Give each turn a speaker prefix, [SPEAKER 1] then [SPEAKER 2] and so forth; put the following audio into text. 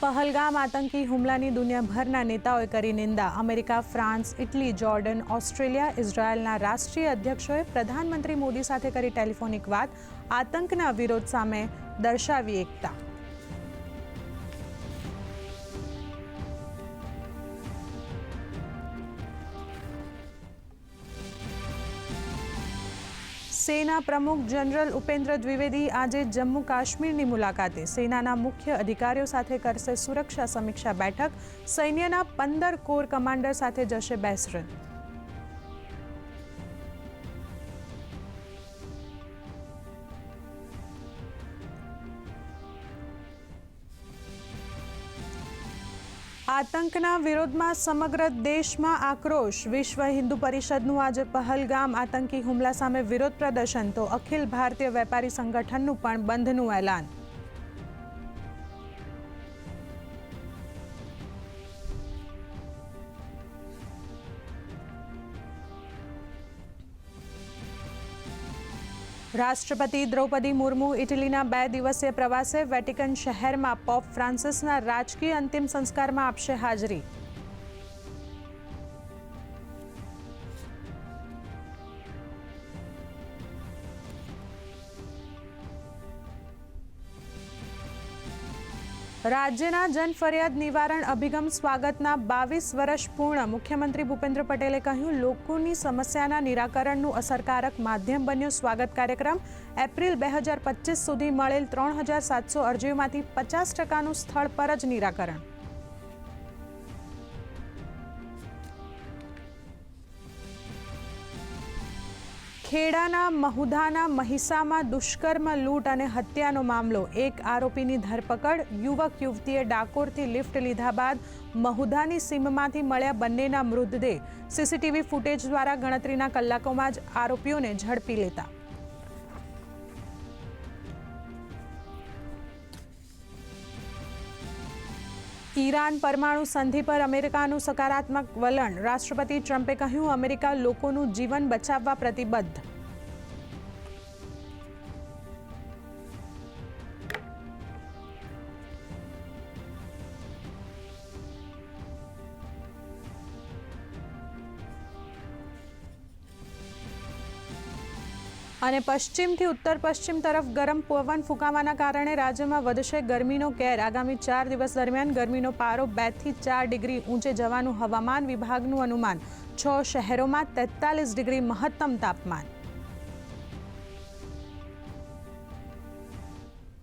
[SPEAKER 1] પહલગામ આતંકી હુમલાની દુનિયાભરના નેતાઓએ કરી નિંદા. America, France, Italy, Jordan, Australia, ઇઝરાયેલના રાષ્ટ્રીય અધ્યક્ષોએ પ્રધાનમંત્રી મોદી સાથે કરી ટેલિફોનિક વાત. આતંકના વિરોધ સામે દર્શાવી એકતા. સેના પ્રમુખ જનરલ ઉપેન્દ્ર દ્વિવેદી આજે જમ્મુ કાશ્મીરની મુલાકાતે. સેનાના મુખ્ય અધિકારીઓ સાથે કરશે સુરક્ષા સમીક્ષા બેઠક. સૈન્યના પંદર કોર કમાન્ડર સાથે જશે બેસરન આતંકના વિરોધમાં સમગ્ર દેશમાં આક્રોશ. વિશ્વ હિન્દુ પરિષદનું આજે પહલગામ આતંકી હુમલા સામે વિરોધ પ્રદર્શન. તો અખિલ ભારતીય વેપારી સંગઠનનું પણ બંધનું એલાન. રાષ્ટ્રપતિ દ્રૌપદી મુર્મુ ઇટલીના બે દિવસીય પ્રવાસે વેટિકન શહેરમાં પોપ ફ્રાન્સિસના રાજકીય અંતિમ સંસ્કારમાં આપશે હાજરી. રાજ્યના જન ફરિયાદ નિવારણ અભિગમ સ્વાગતના બાવીસ વર્ષ પૂર્ણ. મુખ્યમંત્રી ભૂપેન્દ્ર પટેલે કહ્યું, લોકોની સમસ્યાના નિરાકરણનું અસરકારક માધ્યમ બન્યો સ્વાગત કાર્યક્રમ. એપ્રિલ બે હજાર પચીસ સુધી મળેલ ત્રણ હજાર સાતસો અરજીઓમાંથી પચાસ ટકાનું સ્થળ પર જ નિરાકરણ. ખેડાના મહુધાના મહિસામાં દુષ્કર્મ, લૂંટ અને હત્યાનો મામલો. એક આરોપીની ધરપકડ, યુવક યુવતીએ ડાકોરથી લિફ્ટ લીધા બાદ મહુધાની સીમમાંથી મળ્યા બંનેના મૃતદેહ. સીસીટીવી ફૂટેજ દ્વારા ગણતરીના કલાકોમાં જ આરોપીઓને ઝડપી લેતા. ઈરાન પરમાણુ સંધિ પર અમેરિકાનું સકારાત્મક વલણ. રાષ્ટ્રપતિ ટ્રમ્પે કહ્યું, અમેરિકા લોકોનું જીવન બચાવવા પ્રતિબદ્ધ. અને પશ્ચિમથી ઉત્તર પશ્ચિમ તરફ ગરમ પવન ફૂંકાવાના કારણે રાજ્યમાં વધશે ગરમીનો કેર. આગામી ચાર દિવસ દરમિયાન ગરમીનો પારો બેથી ચાર ડિગ્રી ઊંચે જવાનું હવામાન વિભાગનું અનુમાન. છ શહેરોમાં તેતાલીસ ડિગ્રી મહત્તમ તાપમાન.